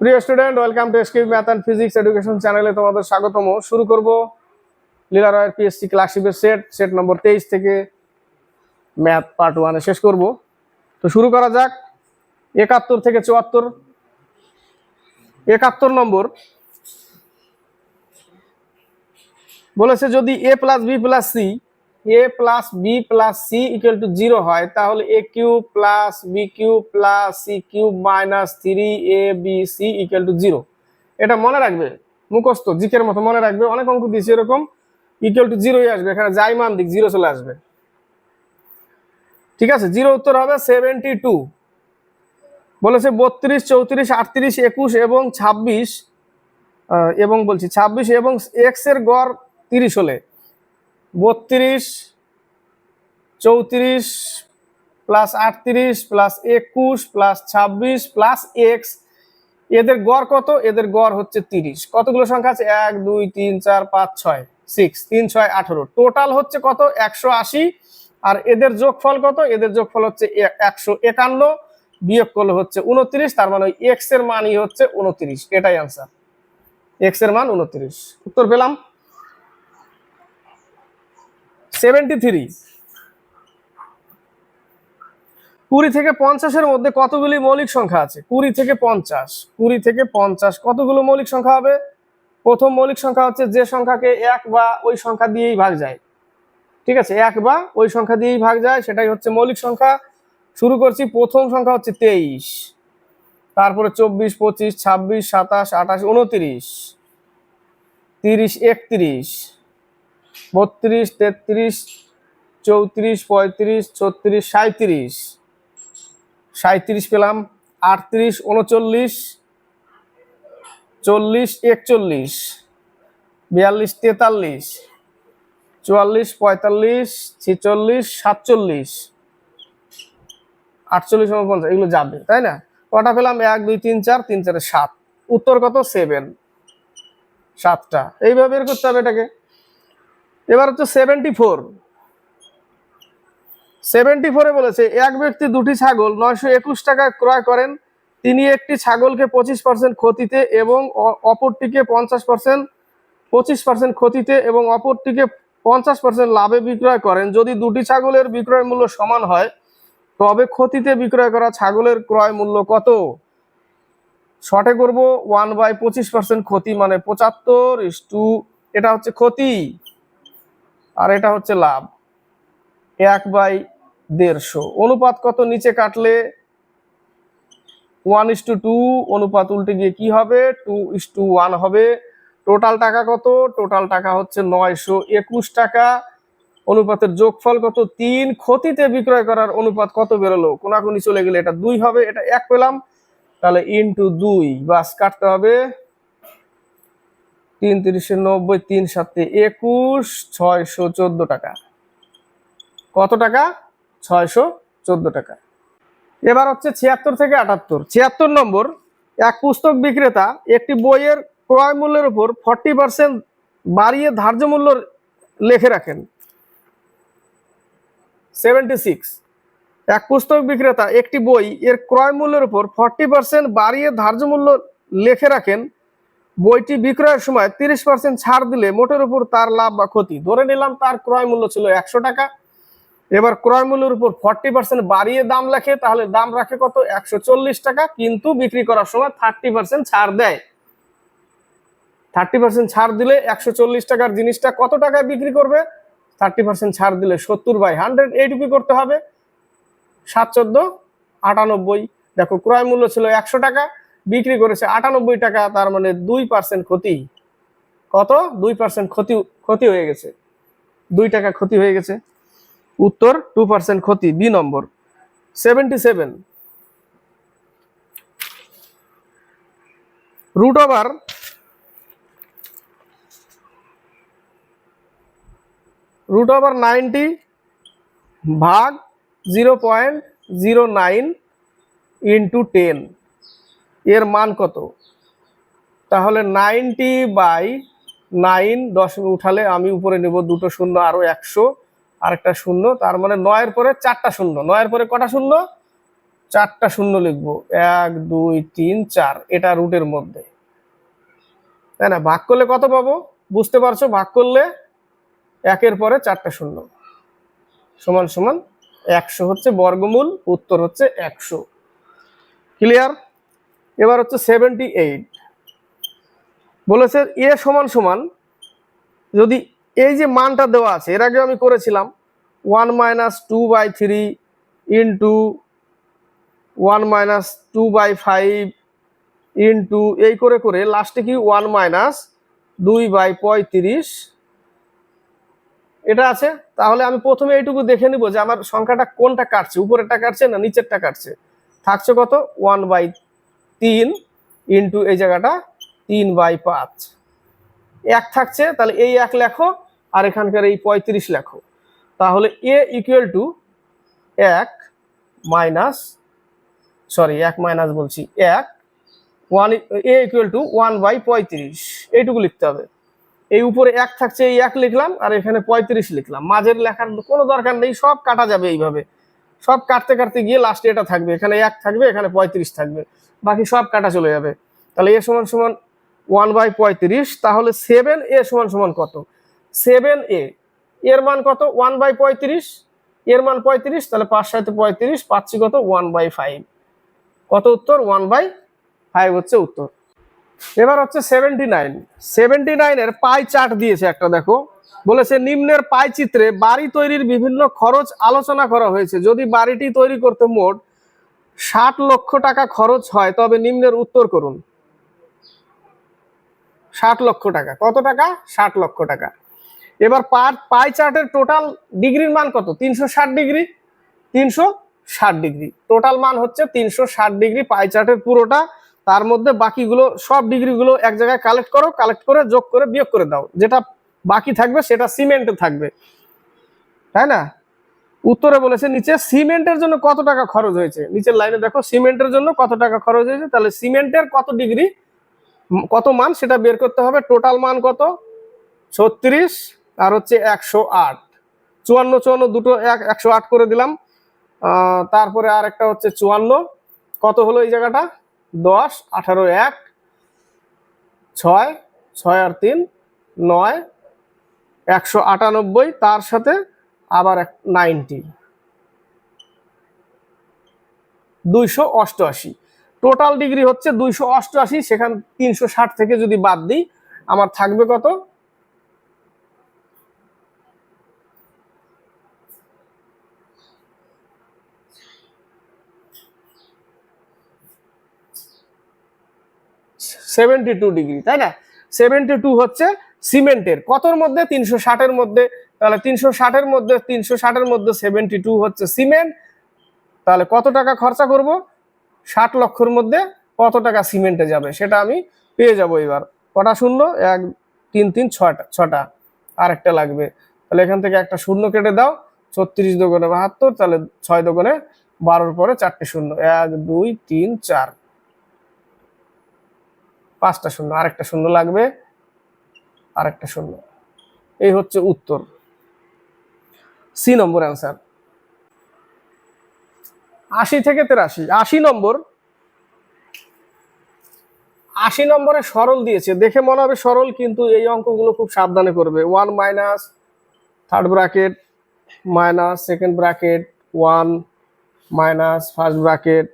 প্রিয় student welcome to SQ Math and Physics Education চ্যানেলে তোমাদের স্বাগতম। শুরু করব লীলা রয়ের পিএসসি ক্লাসিপের সেট সেট নম্বর তেইশ থেকে ম্যাথ পার্ট ওয়ানে শেষ করব। তো শুরু করা যাক। একাত্তর থেকে চুয়াত্তর। একাত্তর নম্বর। বলেছে যদি A plus B plus C A plus B plus C equal to zero হয়, তাহলে A cube plus B cube plus C cube minus three A B C equal to zero এটা মনে রাখবে, মুখস্থ, জিকের মতো মনে রাখবে, অনেক অঙ্ক দিয়েছে এরকম ইকুয়াল টু জিরোই আসবে, এখানে যাই মান দিক জিরো চলে আসবে। ঠিক আছে জিরো উত্তর হবে সেভেন্টি টু বলেছে বত্রিশ, চৌত্রিশ, আটত্রিশ, একুশ এবং ছাব্বিশ এবং বলছি ছাব্বিশ এবং এক্সের গড় তিরিশ হলে বত্রিশ, চৌত্রিশ প্লাস আটত্রিশ প্লাস একুশ প্লাস ছাব্বিশ প্লাস এক্স এদের গড় কত? এদের গড় হচ্ছে তিরিশ। কতগুলো সংখ্যা আছে? এক, দুই, তিন, চার, পাঁচ, ছয় সিক্স তিন, ছয়, আঠেরো। টোটাল হচ্ছে কত? একশো আশি। আর এদের যোগফল কত? এদের যোগফল হচ্ছে একশো একান্ন। বিয়োগ করলে হচ্ছে উনত্রিশ, তার মানে এক্সের মানই হচ্ছে উনত্রিশ। এটাই আনসার এক্সের মান উনত্রিশ। উত্তর পেলাম? সেভেন্টি থ্রি কুড়ি থেকে পঞ্চাশের মধ্যে কতগুলি মৌলিক সংখ্যা আছে? কুড়ি থেকে পঞ্চাশ। কুড়ি থেকে পঞ্চাশ। কতগুলো মৌলিক সংখ্যা হবে? প্রথম মৌলিক সংখ্যা হচ্ছে যে সংখ্যাকে এক বা ওই সংখ্যা দিয়েই ভাগ যায়। ঠিক আছে? এক বা ওই সংখ্যা দিয়েই ভাগ যায়, সেটাই হচ্ছে মৌলিক সংখ্যা। শুরু করছি, প্রথম সংখ্যা হচ্ছে তেইশ। তারপরে চব্বিশ, পঁচিশ, ছাব্বিশ, সাতাশ, আঠাশ, উনত্রিশ। তিরিশ, একত্রিশ। বত্রিশ, তেত্রিশ, চৌত্রিশ, পঁয়ত্রিশ, ছত্রিশ সাঁত্রিশ সাঁত্রিশ পেলাম, আটত্রিশ, উনচল্লিশ, চল্লিশ, একচল্লিশ, বিয়াল্লিশ, তেতাল্লিশ, চুয়াল্লিশ, পঁয়তাল্লিশ, ছেচল্লিশ, সাতচল্লিশ, আটচল্লিশ, উনপঞ্চাশ, এগুলো যাবে, তাই না? কটা পেলাম? এক, দুই, তিন, চার, তিন, চারে সাত। উত্তর কত? সেভেন সাতটা। এইভাবে বের করতে হবে এটাকে। এবার হচ্ছে সেভেন্টি ফোর সেভেন্টি ফোরে বলেছে, এক ব্যক্তি দুটি ছাগল নয়শো একুশ টাকা ক্রয় করেন, তিনি একটি ছাগলকে পঁচিশ পার্সেন্ট ক্ষতিতে এবং অপরটিকে পঞ্চাশ পার্সেন্ট পঁচিশ পার্সেন্ট ক্ষতিতে এবং অপরটিকে পঞ্চাশ পার্সেন্ট লাভে বিক্রয় করেন। যদি দুটি ছাগলের বিক্রয় মূল্য সমান হয়, তবে ক্ষতিতে বিক্রয় করা ছাগলের ক্রয় মূল্য কত? শর্টে করব ওয়ান বাই পঁচিশ পার্সেন্ট ক্ষতি মানে পঁচাত্তর ইস টু, এটা হচ্ছে ক্ষতি। আর এটা হচ্ছে লাভ। এক বাই দেড়শো। অনুপাত কত নিচে কাটলে? ওয়ান ইস টু টু, অনুপাত উল্টে গিয়ে কি হবে? টু ইস টু ওয়ান হবে। টোটাল টাকা কত? টোটাল টাকা হচ্ছে নয়শো একুশ টাকা। অনুপাতের যোগফল কত? তিন। ক্ষতিতে বিক্রয় করার অনুপাত কত বেরোলো? কোনাকুনি চলে গেলে এটা দুই হবে, এটা এক পেলাম। তাহলে ইন্টু দুই, বাস কাটতে হবে। তিন তিরিশে নব্বই, তিন সাতে, একুশ, ছয়শো চোদ্দ টাকা। কত টাকা? ছয়শো চোদ্দ টাকা। এবার হচ্ছে ছিয়াত্তর থেকে আটাত্তর। ছিয়াত্তর নম্বর, এক পুস্তক বিক্রেতা একটি বইয়ের ক্রয় মূল্যের উপর ফর্টি পার্সেন্ট বাড়িয়ে ধার্য মূল্য লেখে রাখেন। Seventy six. এক পুস্তক বিক্রেতা একটি বই এর ক্রয় মূল্যের উপর ফর্টি পার্সেন্ট বাড়িয়ে ধার্য মূল্য লেখে রাখেন। বইটি বিক্রয়ের সময় তিরিশ পার্সেন্ট ছাড় দিলে মোটের উপর তার লাভ বা ক্ষতি। ধরে নিলাম তার ক্রয় মূল্য ছিল একশো টাকা। এবার ক্রয় মূল্যের উপর ফর্টি পার্সেন্ট বাড়িয়ে দাম লেখে, তাহলে দাম রাখে কত? একশো চল্লিশ টাকা, কিন্তু বিক্রি করার সময় থার্টি পার্সেন্ট ছাড় দেয়। থার্টি পার্সেন্ট ছাড় দিলে একশো চল্লিশ টাকার জিনিসটা কত টাকায় বিক্রি করবে? থার্টি পার্সেন্ট ছাড় দিলে সত্তর বাই হান্ড্রেড এইটুকু করতে হবে। সাত চোদ্দ আটানব্বই। দেখো, ক্রয় মূল্য ছিল একশো টাকা বিক্রি করেছে আটানব্বই টাকা, তার মানে দুই পার্সেন্ট ক্ষতি। কত? দুই পার্সেন্ট ক্ষতি ক্ষতি হয়ে গেছে। দুই টাকা ক্ষতি হয়ে গেছে। উত্তর টু পার্সেন্ট ক্ষতি, B number. Seventy seven root over root over ninety ভাগ zero point zero nine into ten এর মান কত? তাহলে নাইনটি বাই নাইন দশমিক উঠালে আমি উপরে নেব দুটো শূন্য, আরও একশো, আরেকটা শূন্য, তার মানে নয়ের পরে চারটা শূন্য। নয়ের পরে কটা শূন্য? চারটা শূন্য লিখব। এক, দুই, তিন, চার, এটা রুটের মধ্যে। তাই না? ভাগ করলে কত পাবো? বুঝতে পারছ? ভাগ করলে একের পরে চারটা শূন্য। সমান সমান একশো হচ্ছে বর্গমূল, উত্তর হচ্ছে একশো। ক্লিয়ার এবার হচ্ছে সেভেন্টি এইট বলেছে এ সমান সমান, যদি এই যে মানটা দেওয়া আছে, এর আগে আমি করেছিলাম one minus two by three into one minus two by five into এই করে করে লাস্টে কি ওয়ান মাইনাস দুই বাই পঁয়ত্রিশ? এটা আছে? তাহলে আমি প্রথমে এইটুকু দেখে নিব যে আমার সংখ্যাটা কোনটা কাটছে, উপরেরটা কাটছে না নিচেরটা কাটছে? থাকছে কত? ওয়ান বাই তিন ইন্টু এই জায়গাটা তিন বাই পাঁচ। এক থাকছে, তাহলে এই এক লেখো, আর এখানকার এই পঁয়ত্রিশ লেখো। তাহলে এ ইকুয়াল টু এক মাইনাস সরি এক মাইনাস বলছি, এক one A equal to one by পঁয়ত্রিশ। এইটুকু লিখতে হবে। এই উপরে এক থাকছে, এই এক লিখলাম, আর এখানে পঁয়ত্রিশ লিখলাম। মাঝের লেখার কোনো দরকার নেই, সব কাটা যাবে এইভাবে। সব কাটতে কাটতে গিয়ে লাস্টে এটা থাকবে, এখানে এক থাকবে, এখানে পঁয়ত্রিশ থাকবে। বাকি সব কাটা চলে যাবে। তাহলে এ সমান সমান ওয়ান বাই পঁয়ত্রিশ, তাহলে সেভেন এ সমান সমান কত? সেভেন এ, এর মান কত? ওয়ান বাই পঁয়ত্রিশ, এর মান পঁয়ত্রিশ, তাহলে পাঁচ সাথে পঁয়ত্রিশ, পাচ্ছি কত? One by five. কত উত্তর? ওয়ান বাই ফাইভ হচ্ছে উত্তর। এবার হচ্ছে সেভেন্টি নাইন সেভেন্টি নাইনের পাই চার্ট দিয়েছে একটা, দেখো। বলেছে, নিম্নের পাই চিত্রে বাড়ি তৈরির বিভিন্ন খরচ আলোচনা করা হয়েছে। যদি বাড়িটি তৈরি করতে মোট ষাট লক্ষ টাকা খরচ হয়, তবে নিম্নের উত্তর করুন। ষাট লক্ষ টাকা। কত টাকা? ষাট লক্ষ টাকা। এবার পার, পাই চার্টের টোটাল ডিগ্রির মান কত? তিনশো ষাট ডিগ্রি। তিনশো ষাট ডিগ্রি। টোটাল মান হচ্ছে তিনশো ষাট ডিগ্রি পাই চার্টের পুরোটা। তার মধ্যে বাকিগুলো, সব ডিগ্রিগুলো এক জায়গায় কালেক্ট করো, কালেক্ট করে, যোগ করে, বিয়োগ করে দাও। যেটা বাকি থাকবে, সেটা সিমেন্টে থাকবে। তাই না? উত্তরে বলেছে, নিচে সিমেন্টের জন্য কত টাকা খরচ হয়েছে? নিচের লাইনে দেখো, সিমেন্টের জন্য কত টাকা খরচ হয়েছে? তাহলে সিমেন্টের কত ডিগ্রি কত মান, সেটা বের করতে হবে। টোটাল মান কত? ছত্রিশ, আর হচ্ছে একশো আট। চুয়ান্ন চুয়ান্ন দুটো এক, একশো আট করে দিলাম। তারপরে আর একটা হচ্ছে চুয়ান্ন। কত হলো এই জায়গাটা? দশ, আঠারো, এক, ছয় ছয় আর তিন, নয়, একশো আটানব্বই। তার সাথে আবার নাইনটি। দুইশো অষ্টআশি। টোটাল ডিগ্রি হচ্ছে দুইশো অষ্টআশি, সেখান তিনশো ষাট থেকে যদি বাদ দিই, আমার থাকবে কত? সেভেন্টি টু ডিগ্রি, তাই না? সেভেন্টি টু হচ্ছে সিমেন্টের, কতর মধ্যে? তিনশো ষাটের মধ্যে। তাহলে তিনশো ষাটের মধ্যে, তিনশো ষাটের মধ্যে সেভেন্টি টু হচ্ছে সিমেন্ট। তাহলে কত টাকা খরচা করব? ষাট লক্ষর মধ্যে কত টাকা সিমেন্টে যাবে? সেটা আমি পেয়ে যাব এবার। কটা শূন্য? এক, তিন তিন ছটা ছটা। আর একটা লাগবে। তাহলে এখান থেকে একটা শূন্য কেটে দাও। ছত্রিশ দোকানে বাহাত্তর, তাহলে ছয় দোকানে বারোর পরে চারটে শূন্য। এক, দুই, তিন, চার। পাঁচটা শূন্য, আরেকটা শূন্য লাগবে। আরেকটা শূন্য। এই হচ্ছে উত্তর। C number answer. আশি থেকে তেরাশি, আশি নম্বর। আশি নম্বরে সরল দিয়েছে। দেখে মনে হবে সরল, কিন্তু এই অঙ্কগুলো খুব সাবধানে করবে। One minus third bracket minus second bracket one minus first bracket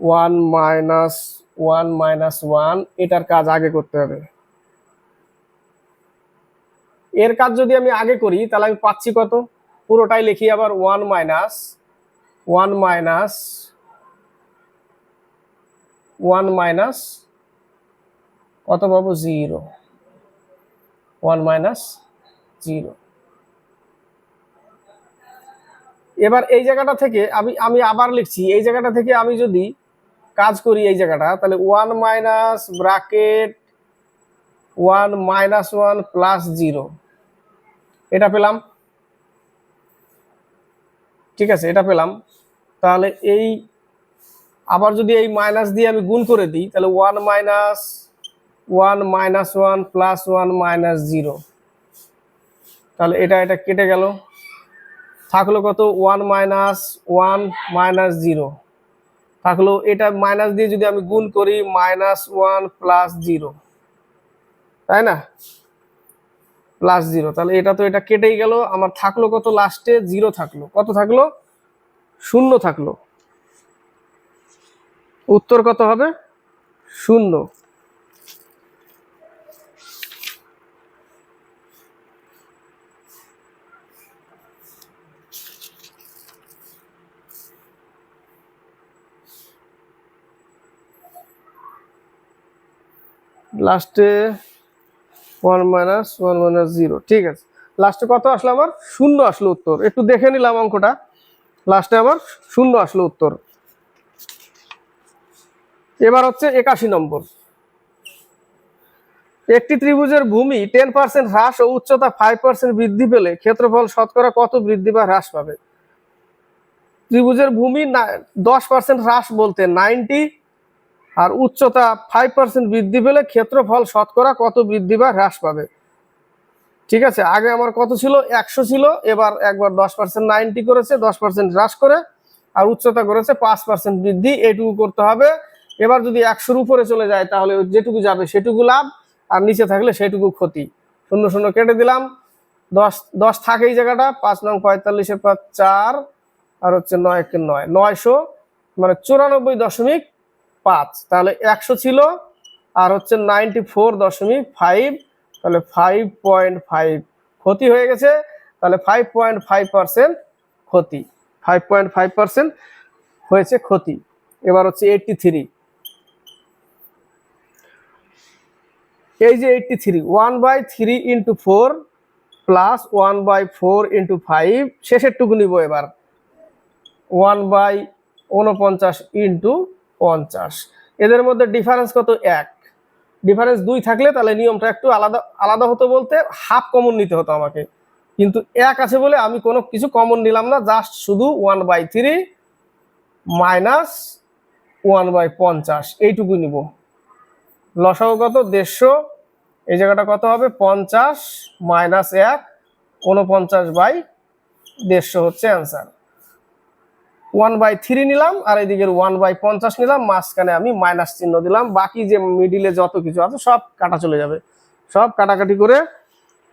one minus one minus one. এটার কাজ আগে করতে হবে। এর কাজ যদি আমি আগে করি, তাহলে আমি পাচ্ছি কত? পুরোটাই লিখি আবার one minus one minus one minus কত পাবো? জিরো ওয়ান মাইনাস জিরো এবার এই জায়গাটা থেকে আমি আমি আবার লিখছি, এই জায়গাটা থেকে আমি যদি কাজ করি এই জায়গাটা, তাহলে one minus bracket one minus one plus zero এটা পেলাম। ঠিক আছে, এটা পেলাম। তাহলে এই আবার যদি এই মাইনাস দিয়ে আমি গুণ করে দিই, তাহলে one minus one minus one plus one minus zero তাহলে এটা এটা কেটে গেল। থাকল কত? One minus one minus zero থাকল এটা মাইনাস দিয়ে যদি আমি গুণ করি মাইনাস ওয়ান প্লাস জিরো তাই না? প্লাস জিরো তাহলে এটা তো এটা কেটেই গেল। আমার থাকল কত? লাস্টে জিরো থাকল। কত থাকল? শূন্য থাকল। উত্তর কত হবে? শূন্য। লাস্টে one minus one minus zero. ঠিক আছে। লাস্টে কত আসলো আমার? শূন্য আসলো উত্তর। একটু দেখে নিলাম অঙ্কটা। লাস্টে আমার শূন্য আসলো উত্তর। এবার হচ্ছে একাশি নম্বর। একটি ত্রিভুজের ভূমি টেন পার্সেন্ট হ্রাস ও উচ্চতা ফাইভ পার্সেন্ট বৃদ্ধি পেলে ক্ষেত্রফল শতকরা কত বৃদ্ধি বা হ্রাস পাবে? ত্রিভুজের ভূমি দশ পার্সেন্ট হ্রাস বলতে নাইনটি আর উচ্চতা ফাইভ পার্সেন্ট বৃদ্ধি পেলে ক্ষেত্রফল শতকরা কত বৃদ্ধি বা হ্রাস পাবে? ঠিক আছে, আগে আমার কত ছিল? একশো ছিল, এবার একবার দশ পার্সেন্ট নাইনটি করেছে, দশ পার্সেন্ট হ্রাস করে, আর উচ্চতা করেছে পাঁচ পার্সেন্ট বৃদ্ধি এইটুকু করতে হবে। এবার যদি একশোর উপরে চলে যায়, তাহলে যেটুকু যাবে সেটুকু লাভ, আর নিচে থাকলে সেটুকু ক্ষতি। শূন্য শূন্য কেটে দিলাম। দশ দশ থাকে এই জায়গাটা, পাঁচ নং পঁয়তাল্লিশের পর চার, আর হচ্ছে নয় নয়, নয়শো মানে চুরানব্বই দশমিক পাঁচ। তাহলে একশো ছিল, আর হচ্ছে নাইনটি ফোর দশমিক ফাইভ, তাহলে ফাইভ পয়েন্ট ফাইভ ক্ষতি হয়ে গেছে, তাহলে ফাইভ পয়েন্ট ফাইভ পার্সেন্ট ক্ষতি। ফাইভ পয়েন্ট ফাইভ পার্সেন্ট হয়েছে ক্ষতি। এবার হচ্ছে এইটটি থ্রি। এই যে eighty three one by three into four plus one by four into five শেষের টুকু নিব এবার। ওয়ান বাই উনপঞ্চাশ ইন্টু পঞ্চাশ। এদের মধ্যে ডিফারেন্স কত? এক। ডিফারেন্স দুই থাকলে তাহলে নিয়মটা একটু আলাদা আলাদা হতো বলতে হাফ কমন নিতে হতো আমাকে। কিন্তু এক আছে বলে আমি কোনো কিছু কমন নিলাম না জাস্ট শুধু one by three minus one by পঞ্চাশ। এইটুকু নিব। লসাগু কত? দেড়শো। এই জায়গাটা কত হবে? পঞ্চাশ মাইনাস এক, উনপঞ্চাশ বাই দেড়শো হচ্ছে অ্যান্সার ওয়ান বাই থ্রি নিলাম, আর এদিকের ওয়ান বাই পঞ্চাশ নিলাম, মাঝখানে আমি মাইনাস চিহ্ন দিলাম। বাকি যে মিডিলে যত কিছু আছে, সব কাটা চলে যাবে। সব কাটাকাটি করে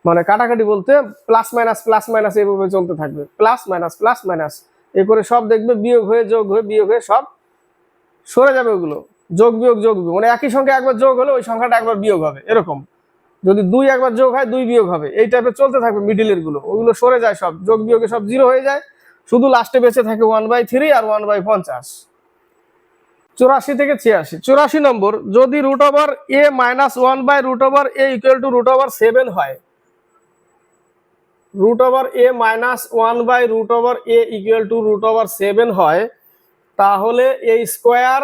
মানে কাটাকাটি বলতে প্লাস মাইনাস প্লাস মাইনাস এইভাবে চলতে থাকবে। প্লাস মাইনাস প্লাস মাইনাস এ করে সব দেখবে, বিয়োগ হয়ে, যোগ হয়ে, বিয়োগ হয়ে সব সরে যাবে ওগুলো। যোগ, বিয়োগ যোগ, বিয়োগ। মানে একই সংখ্যা একবার যোগ হলে ওই সংখ্যাটা একবার বিয়োগ হবে, এরকম। যদি দুই একবার যোগ হয়, দুই বিয়োগ হবে। এই টাইপের চলতে থাকবে মিডিলেরগুলো। ওগুলো সরে যায় সব। যোগ, বিয়োগে সব জিরো হয়ে যায়। শুধু লাস্টে বেঁচে থাকে ওয়ান বাই থ্রি আর ওয়ান বাই পঞ্চাশ। চুরাশি থেকে ছিয়াশি। চুরাশি নম্বর, যদি root over A minus one by root over A equal to root over seven হয় root over A minus one by root over A equal to root over seven হয়, তাহলে A square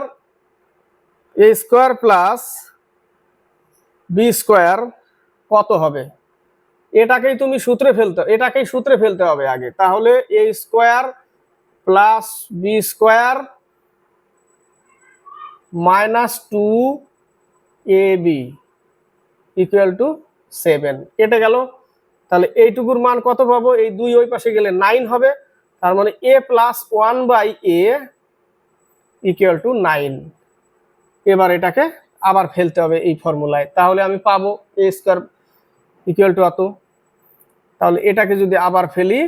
A square plus B square কত হবে? এটাকেই তুমি সূত্রে ফেলতে, এটাকেই সূত্রে ফেলতে হবে আগে। তাহলে A square plus B square minus two A B equal to seven কেটে গেল। তাহলে এইটুকুর মান কত পাবো? এই দুই ওই পাশে গেলে নাইন হবে। তার মানে A plus one by A equal to nine এবার এটাকে আবার ফেলতে হবে এই ফর্মুলায় তাহলে আমি পাবো এ স্কোয়ার ইকুয়াল টু এত তাহলে এটাকে যদি আবার ফেলি,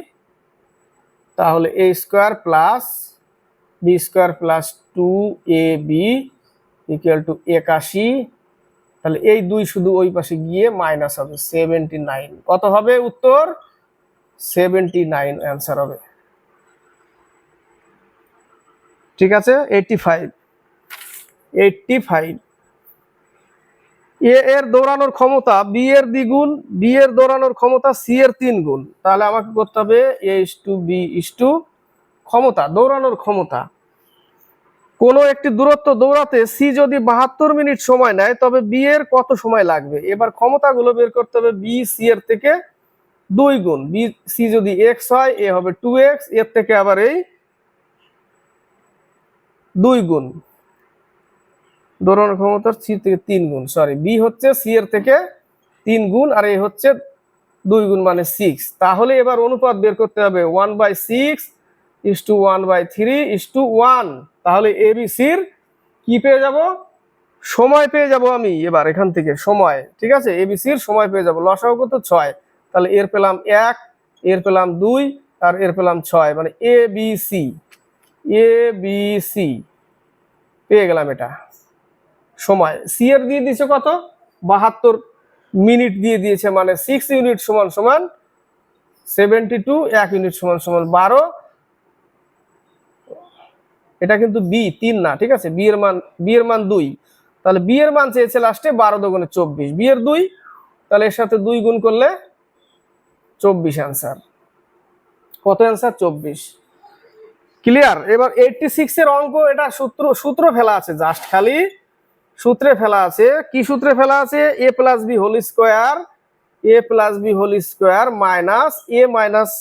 তাহলে A square plus B square plus two A B equal to একাশি। তাহলে এই দুই শুধু ওই পাশে গিয়ে মাইনাস হবে সেভেন্টি নাইন কত হবে উত্তর? সেভেন্টি নাইন অ্যান্সার হবে। ঠিক আছে? Eighty five eighty five A এর দৌড়ানোর ক্ষমতা বি এর দ্বিগুণ, বি এর দৌড়ানোর ক্ষমতা সি এর তিন গুণ তাহলে আমাকে করতে হবে A is to, B is to ক্ষমতা, দৌড়ানোর ক্ষমতা। কোনো একটি দূরত্ব দৌড়াতে সি যদি বাহাত্তর মিনিট সময় নেয়, তবে বি এর কত সময় লাগবে? এবার ক্ষমতাগুলো বের করতে হবে বি, সি এর থেকে দুই গুণ। বি, সি যদি এক্স হয়, এ হবে টু এক্সের থেকে আবার এই দুই গুণ। দৌড়ানোর ক্ষমতার সি থেকে তিন গুণ সরি বি হচ্ছে সি এর থেকে তিন গুণ আর এ হচ্ছে দুই গুণ মানে সিক্স তাহলে এবার অনুপাত বের করতে হবে one by six is to one by three is to one তাহলে এ বি সির কি পেয়ে যাব? সময় পেয়ে যাব আমি এবার এখান থেকে, সময়, ঠিক আছে? এ বি সির সময় পেয়ে যাব লসাগু কত? ছয়। তাহলে এর পেলাম এক, এর পেলাম দুই আর এর পেলাম ছয় মানে A B C A B C পেয়ে গেলাম এটা। সময়। সি এর দিয়ে দিয়েছে কত? বাহাত্তর মিনিট দিয়ে দিয়েছে মানে সিক্স ইউনিট সমান সমান সেভেন্টি টু এক ইউনিট সমান সমান বারো। এটা কিন্তু বি তিন না, ঠিক আছে? বি এর মান বি এর মান দুই। তাহলে বি এর মান চেয়েছে লাস্টে বারো দোকানে চব্বিশ। বি এর দুই, তাহলে এর সাথে দুই গুণ করলে চব্বিশ অ্যান্সার কত অ্যান্সার চব্বিশ। ক্লিয়ার এবার এইটটি সিক্স এর অঙ্ক, এটা সূত্র সূত্র ফেলা আছে। জাস্ট খালি সূত্রে ফেলা আছে। কি সূত্রে ফেলা আছে? A plus B whole square A plus B whole square minus A minus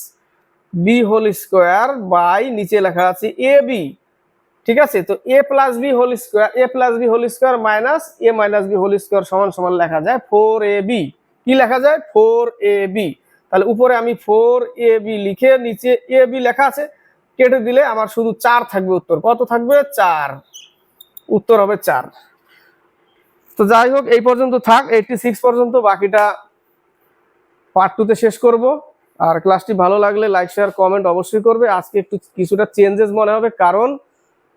B whole square by নিচে লেখা আছে এ বি ঠিক আছে? তো A plus B whole square A plus B whole square minus A minus B whole square সমান সমান লেখা যায় ফোর এ বি কি লেখা যায়? ফোর এ বি তাহলে উপরে আমি ফোর এ বি লিখে নিচে এ বি লেখা আছে। কেটে দিলে আমার শুধু চার থাকবে উত্তর। কত থাকবে? চার। উত্তর হবে চার। তো যাই হোক, এই পর্যন্ত থাক এইটটি সিক্স পর্যন্ত, বাকিটা পার্ট টুতে শেষ করব। আর ক্লাসটি ভালো লাগলে লাইক শেয়ার কমেন্ট অবশ্যই করবে। আজকে একটু কিছুটা চেঞ্জেস মনে হবে, কারণ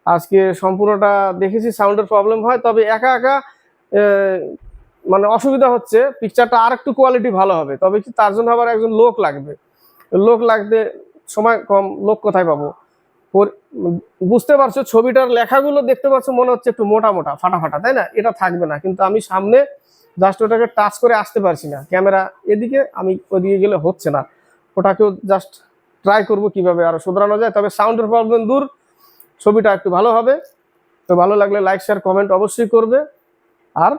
আজকে সম্পূর্ণটা দেখেছি সাউন্ডের প্রবলেম হয়, তবে একা একা মানে অসুবিধা হচ্ছে পিকচারটা আর একটু কোয়ালিটি ভালো হবে। তবে কি তার জন্য আবার একজন লোক লাগবে। লোক লাগতে সময় কম, লোক কোথায় পাবো? বুঝতে পারছ, ছবিটার লেখাগুলো দেখতে পাচ্ছ, মনে হচ্ছে একটু মোটা মোটা, ফাটা ফাটা, তাই না? এটা থাকবে না, কিন্তু আমি সামনে জাস্ট ওটাকে টাচ করে আসতে পারছি না। ক্যামেরা এদিকে, আমি ওদিকে গেলে হচ্ছে না। ওটাকেও জাস্ট ট্রাই করব কীভাবে আরও শুধরানো যায়, তবে সাউন্ডের প্রবলেম দূর। ছবিটা একটু ভালো হবে। তো ভালো লাগলে লাইক শেয়ার কমেন্ট অবশ্যই করবে। আর